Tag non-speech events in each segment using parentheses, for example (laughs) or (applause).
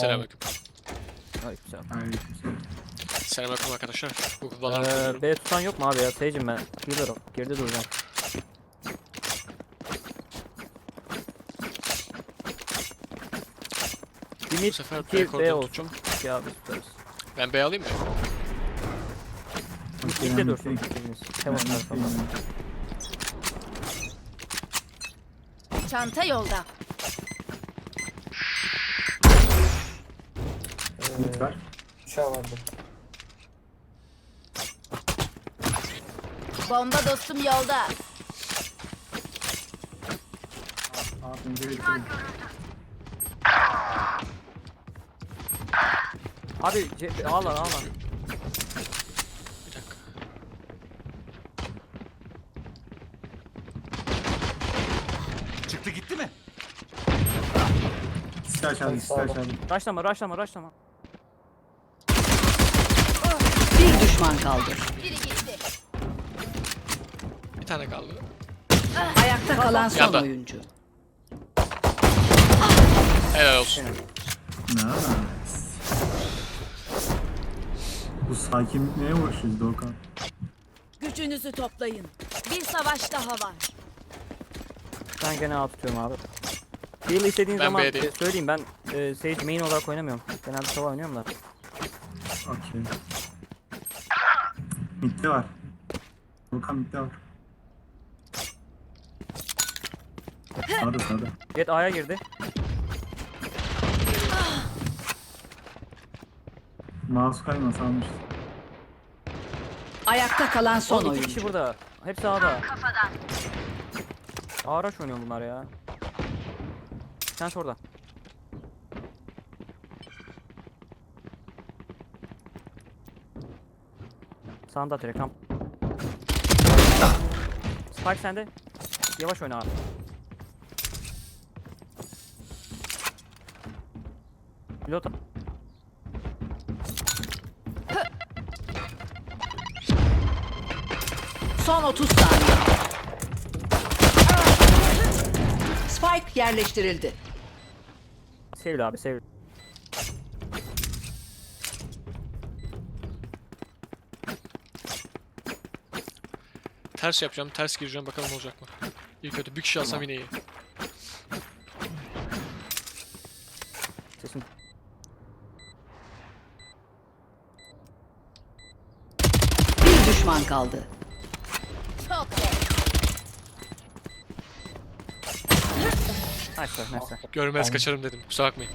Selamünaleyküm. Aleykümselam. Selamünaleyküm arkadaşlar. Google Valorant. Ee, B tutan yok mu abi ya? Sage'im ben. Healer ol. Geride duracağım. Bu sefer iki B B koridor olsun. İki abi tutarız. Ben B alayım mı? Ben dursun. ikimiz. Tarafından. tek- Çanta yolda. Var. Uçağı vardı. Bomba dostum yolda. Abi önce bekleyin. Abi ce- al lan al lan. Bir dakika. Çıktı gitti mi? Silah çaldım, silah çaldım. Rushlama rushlama rushlama. Bir düşman kaldı. Biri gitti. Bir tane kaldı. Ayakta kalan son Yanda. oyuncu. Helal olsun. Nice. Bu sakinliğe uğraşıyoruz Doğukan. Gücünüzü toplayın. Bir savaş daha var. Ben gene A tutuyorum abi. Heal istediğin Ben zaman B'deyim. e, söyleyeyim ben e, Sage main olarak oynamıyorum. Genelde sova oynuyorum da. Okey. Mid'de var. Doğukan mid'de var. Sağda sağda. Jet A'ya girdi. Mouse kayması almıştı. Ayakta kalan son Son iki kişi oyuncu. burada. Hepsi A'da. Ağraş oynuyor bunlar ya. Sen orada. Sağında atıyor kamp. Spike sende. Yavaş oyna abi. Pilot. Son 30 saniye. Spike yerleştirildi. Sevil abi sevil. Ters yapacağım. Ters gireceğim. Bakalım olacak mı? İyi kötü. Bir kişi alsam yine iyi. Sesim. Bir düşman kaldı. Çok. Nice nice. Görmez kaçarım dedim. Kusura bakmayın.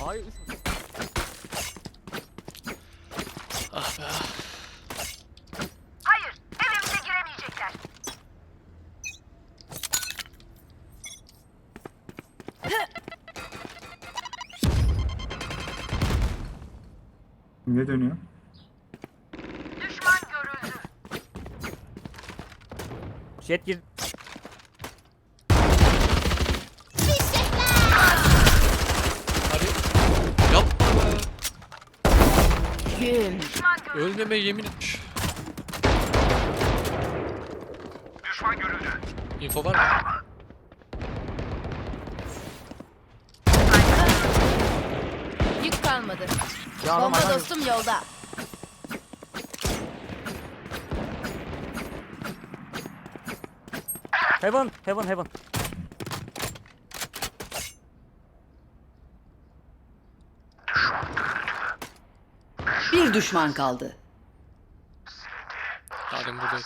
Ay üç. Jet gir. Hadi. Yapma be. Kim? Ölmeme yemin etmiş. Info var mı? Yük kalmadı. Ya Bomba adam- dostum yolda. Heaven, heaven, heaven. Bir düşman kaldı. Adem buradaydı.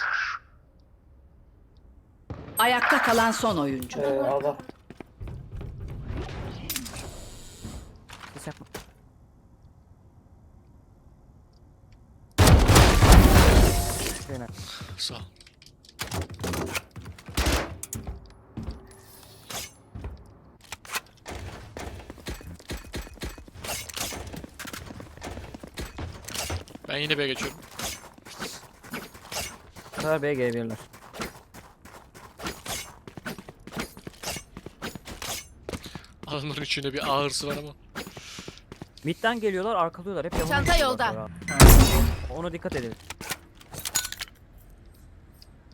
Ayakta kalan son oyuncu. Ee. Ses yapma. Yine. Sağ ol. Ben yine B'ye geçiyorum. Sefer B'ye gelebilirler. Adamların içinde bir ağırsı var ama. Mid'den geliyorlar, arkalıyorlar. Hep Çanta geçiyorlar yolda. sonra. Ona dikkat edin.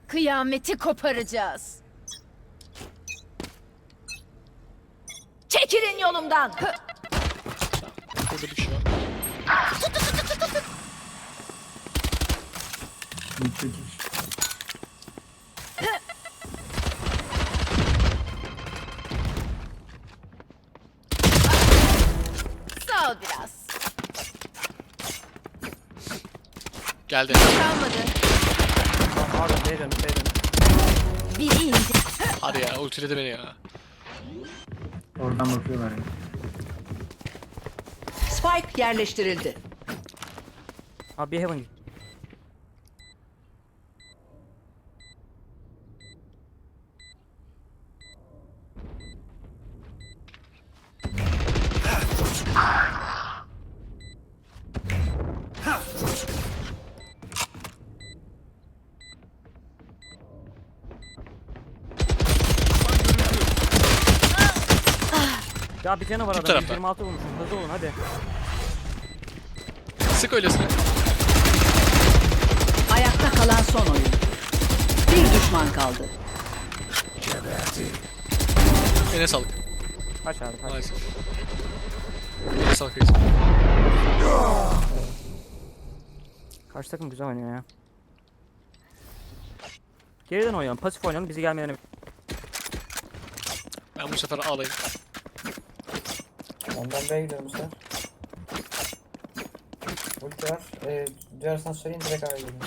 Kıyameti koparacağız. Çekilin yolumdan. Hı. Geldi. Kalmadı. Pardon döndüm. Biri indi. Hadi ya ultiledi beni ya. Oradan bakıyorlar ya. Spike yerleştirildi. Abi bir heaven git. Ya bir canı var adam. tarafta. 126 vurmuşum. Hızlı olun hadi. Sık öylesine. Ayakta kalan son oyuncu. Bir düşman kaldı. Eline sağlık. Kaç abi kaç. Maalesef. Eline sağlık reis. Karşı takım güzel oynuyor ya. Geriden oynayalım. Pasif oynayalım. Bizi gelmeden Ben bu sefer alayım. Ondan B'ye gidiyorum bu. Ulti var. Ee, diğersen söyleyin direkt A'ya gidiyorum.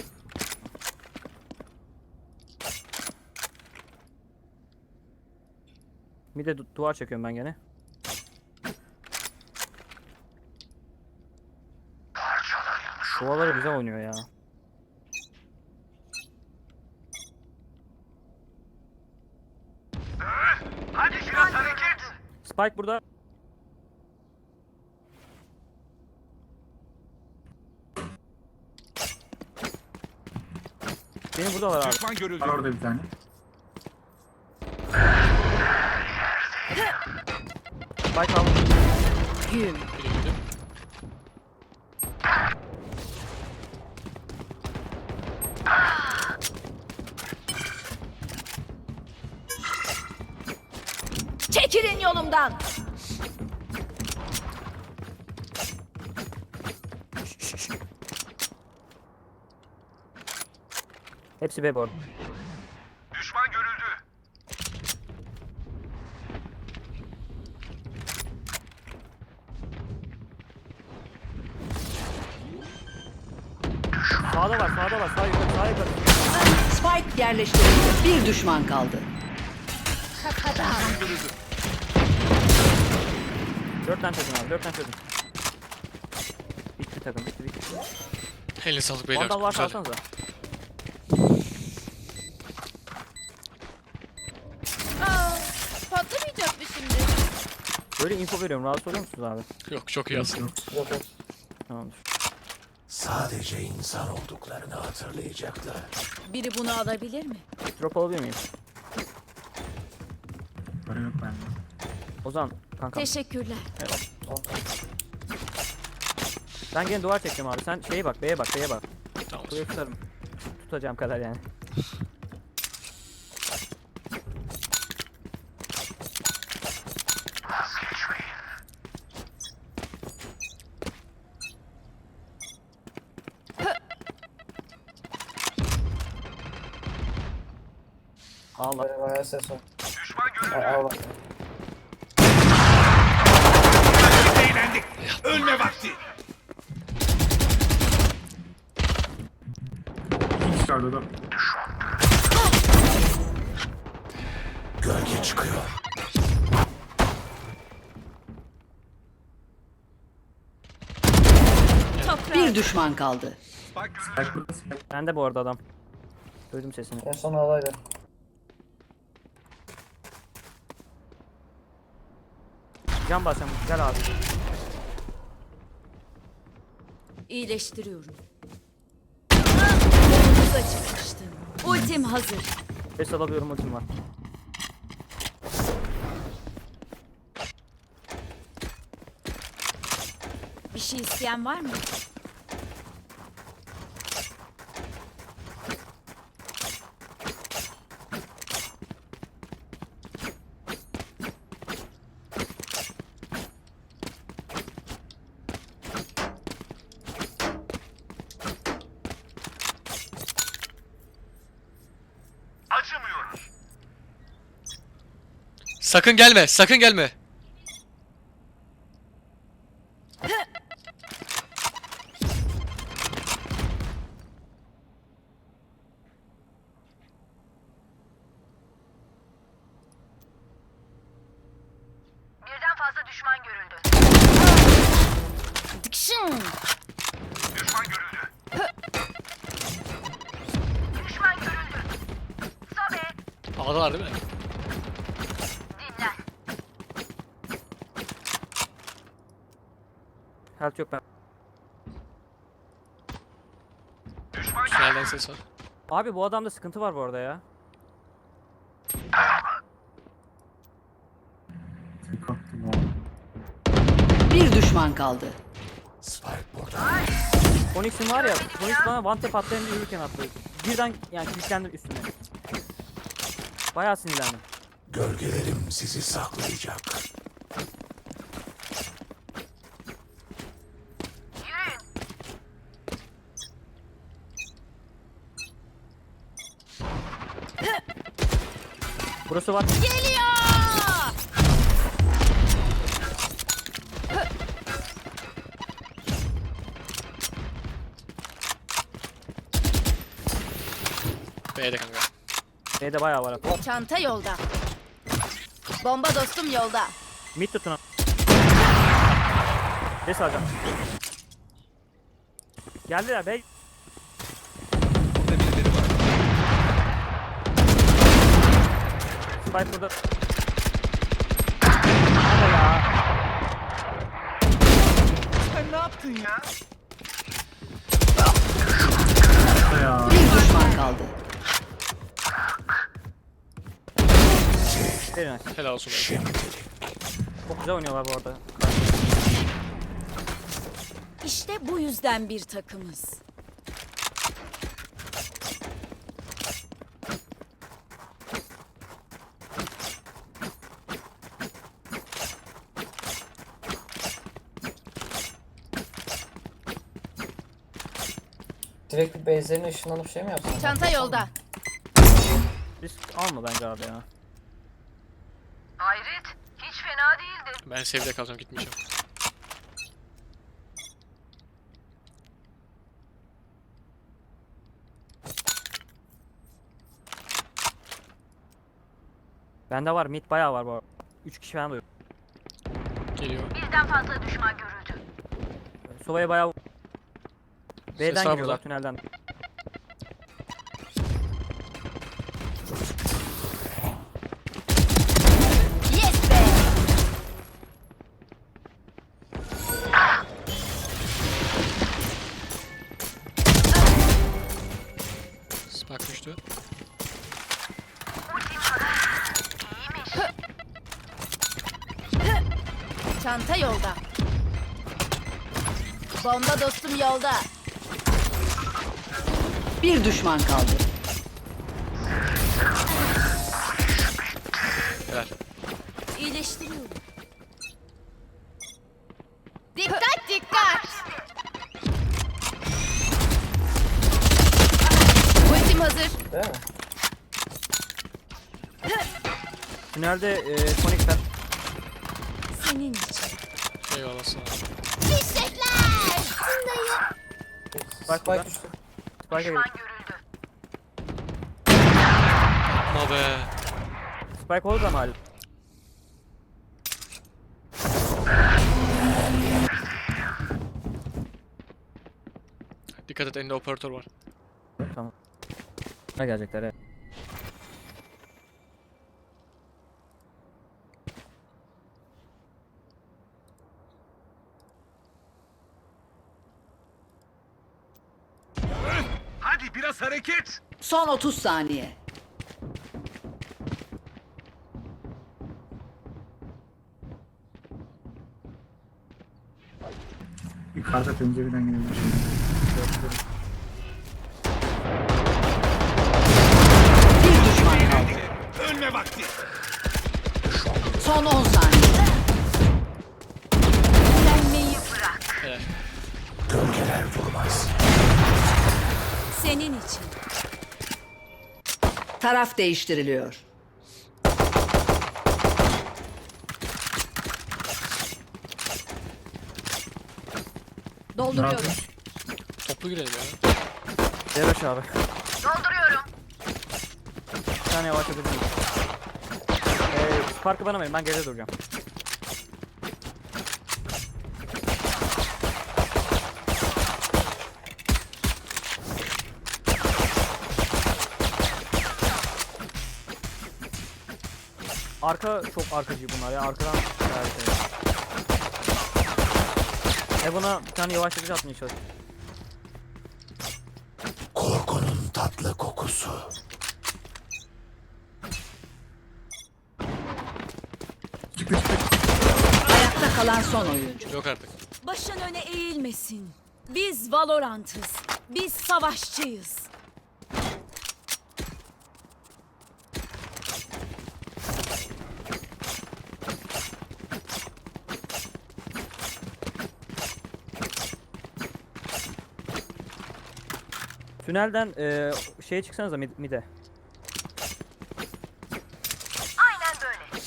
Bir de du- duvar çekiyorum ben gene. Duvarları güzel oynuyor ya. Spike burada. Benim burada var abi. Düşman görüldü. Var orada bir tane. Spike aldım. Güm. Çekilin yolumdan. Hepsi B bu arada. Düşman görüldü. Sağda var, sağda var. Sağ yukarı, sağ yukarı. Spike yerleştirildi. Bir düşman kaldı. Dört tane çözün abi, dört tane çözün. Bitti takım, bitti bitti. Eline sağlık beyler. Vandal varsa Güzel. alsanıza. Böyle info veriyorum, rahatsız oluyor musunuz abi? Yok çok iyi aslında. Yok yok. Tamamdır. Sadece insan olduklarını hatırlayacaklar. Biri bunu alabilir mi? Drop alabilir miyim? Para yok bende. Ozan, kankam. Teşekkürler. Ben gene duvar çekeceğim abi. Sen şeye bak, B'ye bak, B'ye bak. Tamam. Buraya tutarım. Tutacağım kadar yani. Allah. Böyle bayağı ses var. Aa, aa bak. Eğlendik. Ölme vakti. İki orada da. Gölge çıkıyor. Bir düşman kaldı. Görüldü. Ben de bu arada adam. Duydum sesini. En son alaydı. Can basacağım. Gel abi. İyileştiriyorum. Yolunuza çıkmıştım. Ultim hazır. Ses alabiliyorum ultim var. Bir şey isteyen var mı? Sakın gelme, sakın gelme. Birden fazla düşman görüldü. Dıkşın. Düşman görüldü. Düşman görüldü. Sobe, Ağdalar değil mi? Health yok ben. Düşman Tünelden ses var. Abi bu adamda sıkıntı var bu arada ya. Attı. Bir düşman kaldı. Spike burada. Phoenix'in var ya, Phoenix bana one tap atlayan bir yürürken attı. Birden yani kilitlendim üstüne. Bayağı sinirlendim. Gölgelerim sizi saklayacak. Yürüyün. Burası var. Geliyor. B'de kanka. B'de bayağı var. abi. Çanta yolda. Bomba dostum yolda. Mid tutun. abi. Des alacağım. Geldiler bey. Burada. Hadi ya. Da ya. Bir düşman kaldı. Nice. Helal olsun. Çok güzel oynuyorlar bu arada. İşte bu yüzden bir takımız. Direkt bir base'lerine ışınlanıp şey mi yapsın? Çanta yolda. Risk alma bence abi ya. Hayret, hiç fena değildi. Ben save'de kalacağım gitmeyeceğim. Bende var mid bayağı var bu arada. 3 kişi falan duyuyor. Geliyor. Birden fazla düşman görüldü. Sova'ya bayağı B'den var giriyorlar burada. tünelden. Yes be. Spike düştü. Çanta yolda. Bomba dostum yolda. Bir düşman kaldı. Helal. İyileştiriyorum. Dikkat dikkat. Ultim hazır. Tünelde e, Phoenix var. Senin için. Eyvallah sana. Fişekler. Bak. Spike düştü. Spike'a. Görüldü. Yapma be. Spike olur ama hala. Dikkat et elinde operatör var. Tamam. Ne gelecekler evet. Hareket. Son 30 saniye. Yukarıda pencereden geliyor. Taraf değiştiriliyor. Dolduruyorum. Toplu girelim ya. Deroş abi. Dolduruyorum. Bir tane yavaş yapabilir miyim? Ee, Spark'ı bana verin ben geride duracağım. Arka çok arkacı bunlar ya arkadan iyi. E buna bir tane yavaşlatıcı atmaya çalış. Korkunun tatlı kokusu. Ayakta kalan son oyuncu. Yok artık. Başın öne eğilmesin. Biz Valorant'ız. Biz savaşçıyız. Tünelden e, şeye çıksanıza mid, mid'e. Aynen böyle.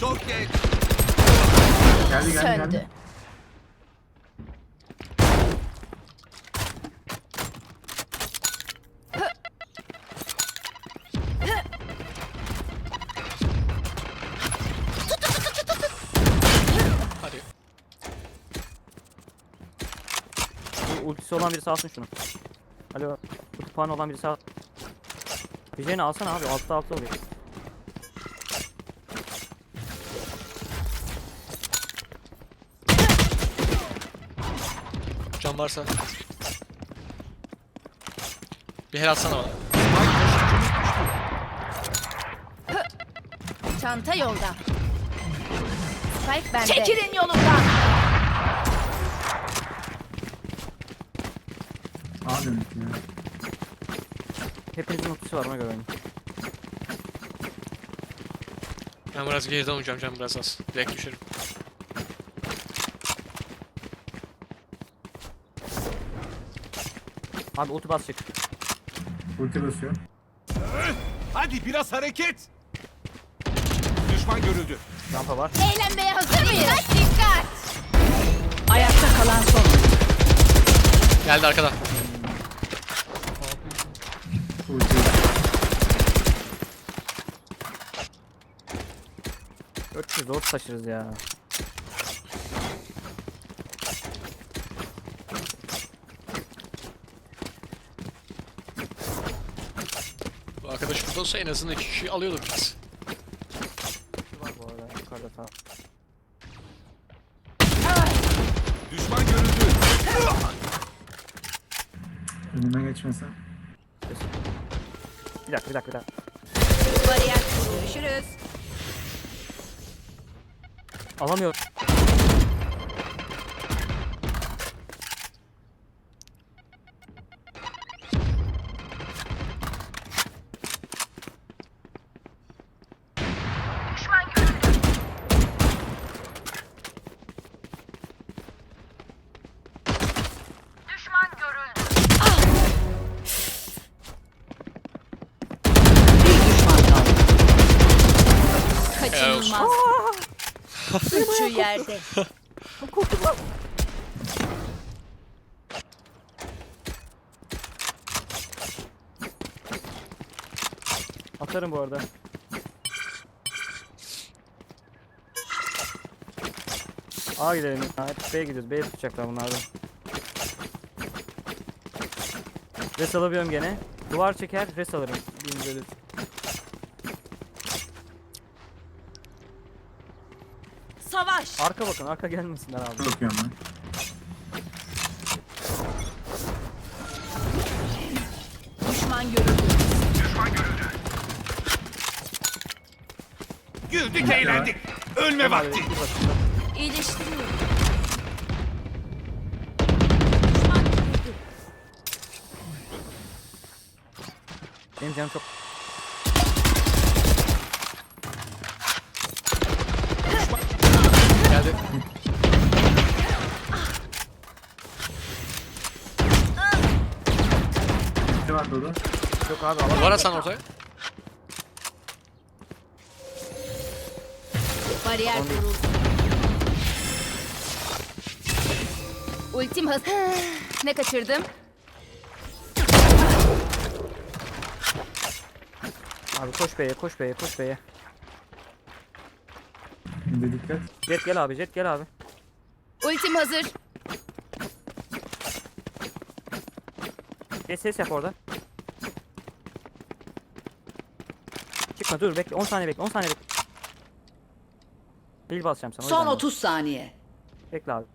Çok geç. Geldi geldi geldi. Hadi. Olan birisi alsın şunu. Alo. Puanı olan birisi al. Vijay'ını alsana abi. Altta altta oluyor. Can varsa. Bir helal atsana bana. Çanta yolda. Spike bende. Çekilin yolumdan. Demek ki ya. Hepinizin ultisi var ona göre oynayın. Ben biraz geriden oynayacağım can biraz az. Direkt düşerim. Abi ulti bas çık. Ulti basıyor. Hadi biraz hareket. Düşman görüldü. Rampa var. Eğlenmeye hazır mıyız? Dikkat dikkat. Ayakta kalan son. Geldi arkadan. Ulti. 400 zor taşırız ya. Bu arkadaş burada olsa en azından iki kişi alıyordu biz. Var bu arada yukarıda sağ. Düşman görüldü. Önüme geçmesen. Bir dakika bir dakika bir dakika. Bariyer. Görüşürüz. Alamıyorum. Üçü yerde. (laughs) Atarım bu arada. A gidelim. Ha, hep B'ye gidiyoruz. B'ye tutacaklar bunlardan. Res alabiliyorum gene. Duvar çeker, res alırım. Birinci ölür. Savaş. Arka bakın, arka gelmesinler abi. Bakıyorum ben. Düşman görüldü. Düşman görüldü. Güldük eğlendik. Ölme vakti. İyileştiriyorum. Düşman görüldü. Benim canım çok... Dodo? Yok abi alamam. Var Hasan ortaya. Bariyer kuruldu. Ultim hazır. ne kaçırdım? Abi koş B'ye koş B'ye koş B'ye. Şimdi dikkat. Jet gel abi Jet gel abi. Ultim hazır. Jet ses yap orada. Çıkma dur bekle 10 saniye bekle 10 saniye bekle. Bil basacağım sana. o Son yüzden 30 saniye. Bekle abi.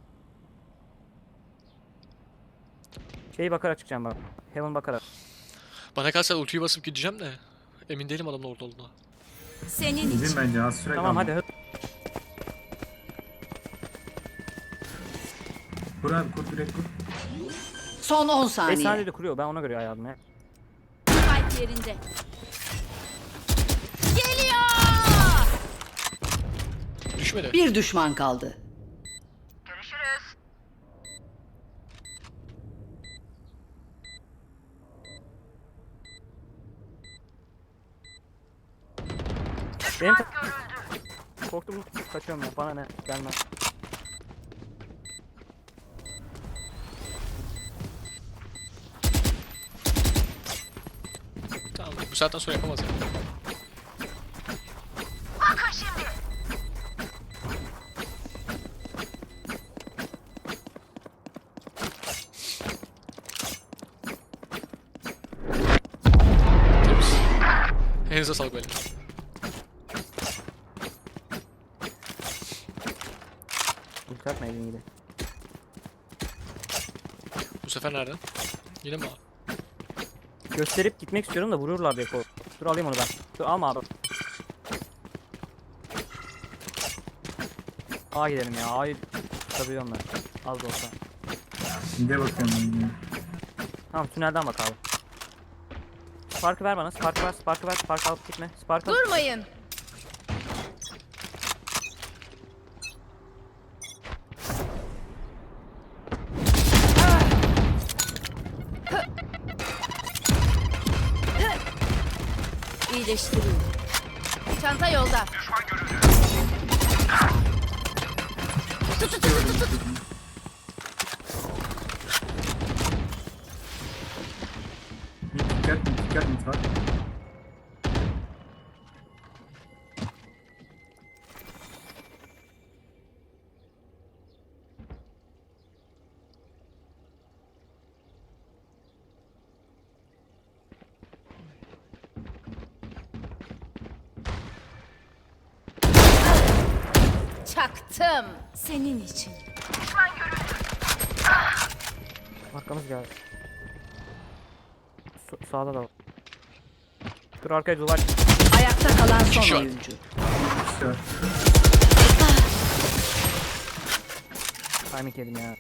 Şeyi bakarak çıkacağım bak. Heaven bakarak. Bana kalsa ultiyi basıp gideceğim de. Emin değilim adamın orada olduğuna. Senin için. bence az süre Tamam kaldı. hadi. hı- Kur abi kur direkt kur. Son 10 5 saniye. saniyede kuruyor. Ben ona göre ayarladım ya. Spike yerinde. Düşmedi. Bir düşman kaldı. Görüşürüz. Benim korktum kaçıyorum ya. Bana ne? Gelme. Tamam bu saatten sonra yapamaz ya. Bakın Elinize sağlık böyle. Ulti atma elin gibi. Bu sefer nereden? Yine mi abi? Gösterip gitmek istiyorum da vururlar diye kork. Dur alayım onu ben. Dur alma abi. A gidelim ya. A'yı tutabiliyorum ben. Az da olsa. Şimdi bakıyorum ben. ya. Tamam tünelden bak abi. Spark'ı ver bana. Spark'ı ver. Spark'ı ver. Spark alıp gitme. Spark al. Durmayın. İyileştiriyor. Çanta yolda. Mid Geldi. Sa- sağda da var. Dur arkaya duvar. Ayakta kalan son var. oyuncu. Var. Timing yedim ya.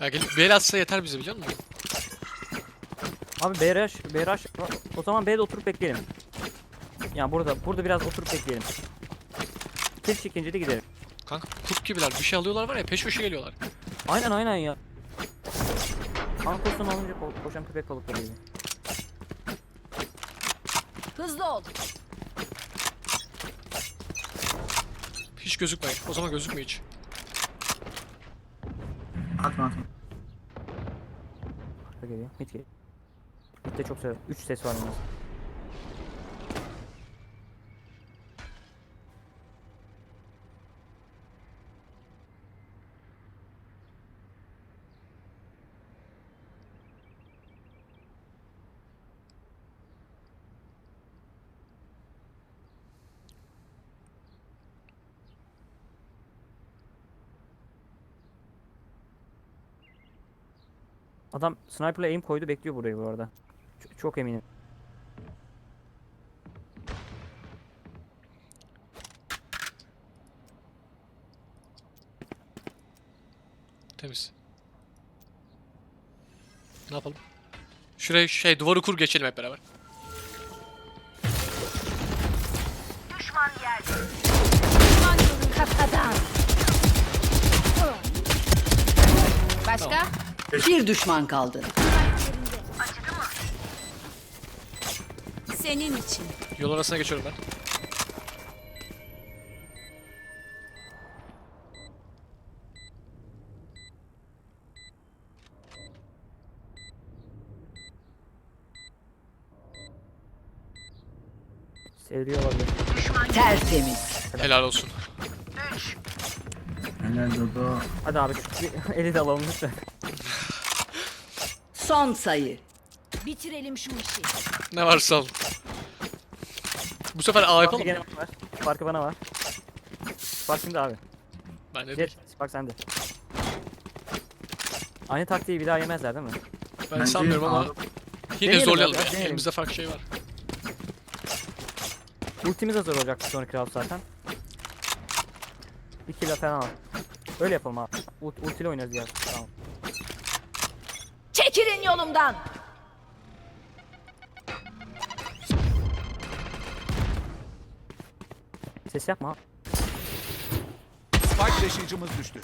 Ya gelip bel atsa yeter bize biliyor musun? Abi BRH, BRH o zaman B'de oturup bekleyelim. Ya burada, burada biraz oturup bekleyelim. Kill çekince de gidelim. Kanka kurt gibiler bir şey alıyorlar var ya peş peşe geliyorlar. Aynen aynen ya. Ankosun alınca ko- koşan köpek balıkları gibi. Hızlı ol. Hiç gözükmeyin. O zaman gözükme hiç. Atma atma. Arka geliyor, mid geliyor. Mid'de çok ses, 3 ses var yalnız. Adam sniper'la aim koydu bekliyor burayı bu arada. Çok, çok eminim. Temiz. Ne yapalım? Şuraya şey duvarı kur geçelim hep beraber. Düşman geldi. Düşman kafadan. Bir düşman kaldı. Senin için. Yol arasına geçiyorum ben. Sevriyor olabilir. Tertemiz. Helal olsun. Helal Dodo. Hadi abi şu (laughs) eli de alalım lütfen. Son sayı. Bitirelim şu işi. Ne varsa al. Bu sefer A yapalım Gene mı? bana var. Farkı bana var. Fark şimdi abi. Ben de Jet, Spark sende. Aynı taktiği bir daha yemezler değil mi? ben Bence sanmıyorum ama A- yine Deneyelim zorlayalım ya, ya. deneyelim. Elimizde farklı şey var. Ultimiz hazır olacak bir sonraki round zaten. Bir kill falan al. Öyle yapalım abi. Ult ultiyle oynarız ya. Tamam. Çekilin yolumdan. Ses yapma. Spike taşıyıcımız düştü.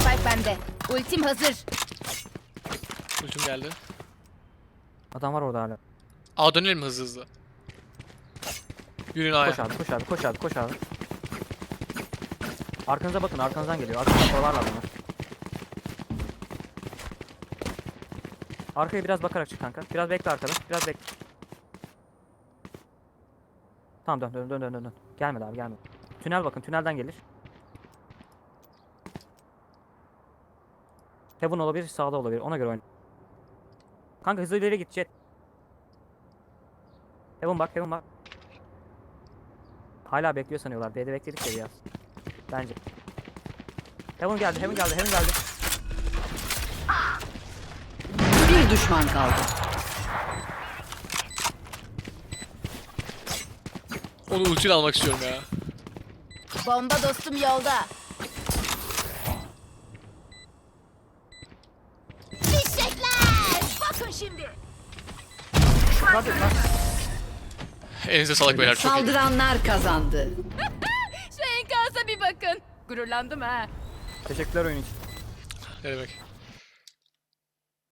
Spike bende. Ultim hazır. Ultim geldi. Adam var orada hala. A dönelim hızlı hızlı? Yürüyün A'ya. Koş abi, koş abi, koş abi, koş abi. Arkanıza bakın, arkanızdan geliyor. Arkanızda kovalarlar bunlar. Arkaya biraz bakarak çık kanka. Biraz bekle arkada. Biraz bekle. Tamam dön dön dön dön. dön. Gelmedi abi gelmedi. Tünel bakın tünelden gelir. Heaven olabilir sağda olabilir ona göre oyna. Kanka hızlı ileri git jet. Heaven bak Heaven bak. Hala bekliyor sanıyorlar. B'de bekledik ya biraz. Bence. Heaven geldi, Heaven geldi, Heaven geldi. Bir düşman kaldı. Onu ultiyle almak istiyorum ya. Bomba dostum yolda. Fişekler! Bakın şimdi. Hadi lan. Elinize sağlık beyler çok iyi. Saldıranlar kazandı. Gururlandım ha. Teşekkürler oyun için. Ne demek.